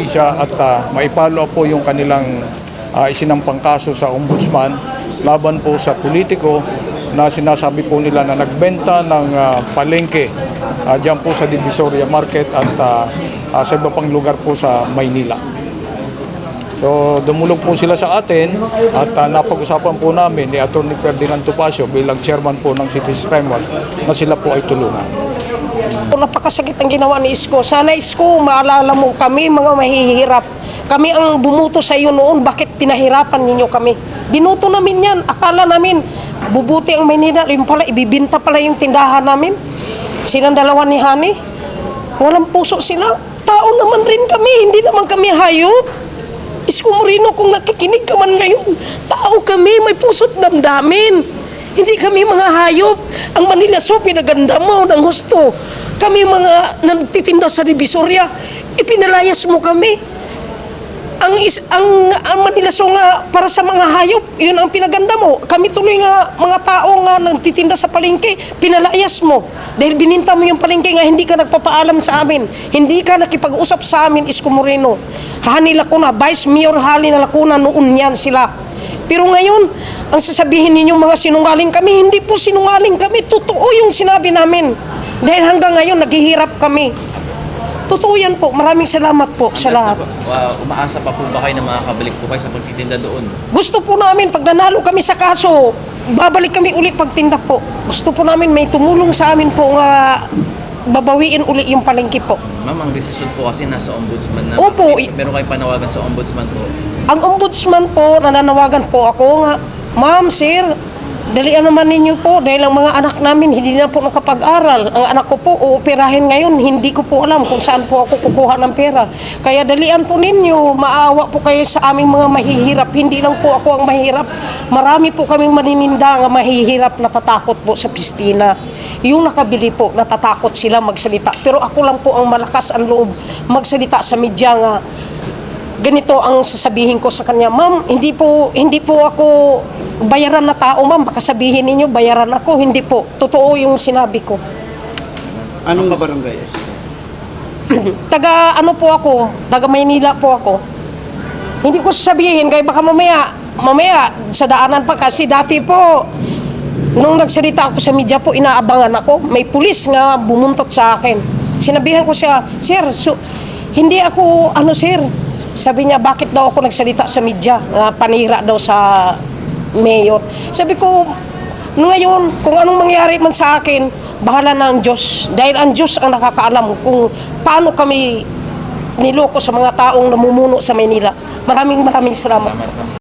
hustisya at uh, maipalo po yung kanilang uh, isinampang kaso sa ombudsman laban po sa politiko na sinasabi po nila na nagbenta ng ah, palengke uh, diyan po sa Divisoria Market at ah, ah, sa iba pang lugar po sa Maynila. So dumulog po sila sa atin at ah, napag-usapan po namin ni Atty. Ferdinand Topacio bilang chairman po ng Citizens Crime na sila po ay tulungan. Napakasakit ang ginawa ni Isko. Sana Isko, maalala mo kami mga mahihirap. Kami ang bumuto sa iyo noon, bakit pinahirapan ninyo kami? Binuto namin yan. Akala namin, bubuti ang Maynila. Yung pala, ibibinta pala yung tindahan namin. Silang dalawa ni Hani. Walang puso sila. Tao naman rin kami, hindi naman kami hayop. Isko Moreno, kung nakikinig ka man ngayon, tao kami, may puso't damdamin. Hindi kami mga hayop. Ang Manila So, pinaganda mo ng husto. Kami mga nagtitinda sa Divisoria, ipinalayas mo kami. Ang, is, ang, ang Manila So nga para sa mga hayop, yun ang pinaganda mo. Kami tuloy nga, mga tao nga nagtitinda sa palengke, pinalayas mo. Dahil bininta mo yung palengke nga, hindi ka nagpapaalam sa amin. Hindi ka nakipag-usap sa amin, Isko Moreno. Hani Lacuna, Vice Mayor Hani Lacuna, noon yan sila. Pero ngayon, ang sasabihin ninyong mga sinungaling kami, hindi po sinungaling kami. Totoo yung sinabi namin. Dahil hanggang ngayon, naghihirap kami. Totoo yan po. Maraming salamat po sa lahat. Uh, umaasa pa po ba kayo na makakabalik po kayo sa pagtitinda doon? Gusto po namin, pag nanalo kami sa kaso, babalik kami ulit pagtinda po. Gusto po namin may tumulong sa amin po nga babawiin uli yung palengke po. Ma'am, ang desisyon po kasi nasa ombudsman na. Opo. Meron kayong panawagan sa ombudsman po. Ang ombudsman po, nananawagan po ako nga, Ma'am, sir, dalian naman ninyo po dahil ang mga anak namin hindi na po nakapag-aral. Ang anak ko po, uoperahin ngayon, hindi ko po alam kung saan po ako kukuha ng pera. Kaya dalian po ninyo, maawa po kayo sa aming mga mahihirap. Hindi lang po ako ang mahirap. Marami po kaming manininda nga mahihirap natatakot po sa pistina. Yung nakabili po, natatakot sila magsalita. Pero ako lang po ang malakas ang loob magsalita sa media nga ganito ang sasabihin ko sa kanya, ma'am, hindi po hindi po ako bayaran na tao, ma'am. Baka sabihin ninyo bayaran ako, hindi po. Totoo yung sinabi ko. Anong barangay? Taga ano po ako, taga Maynila po ako. Hindi ko sasabihin kaya baka mamaya mamaya sa daanan pa kasi dati po nung nagsalita ako sa media po inaabangan ako, may pulis nga bumuntot sa akin. Sinabihan ko siya, "Sir, so, hindi ako ano sir." Sabi niya, "Bakit daw ako nagsalita sa media? Nga panira daw sa mayor." Sabi ko, ngayon, kung anong mangyari man sa akin, bahala na ang Diyos. Dahil ang Diyos ang nakakaalam kung paano kami niloko sa mga taong namumuno sa Maynila. Maraming maraming salamat.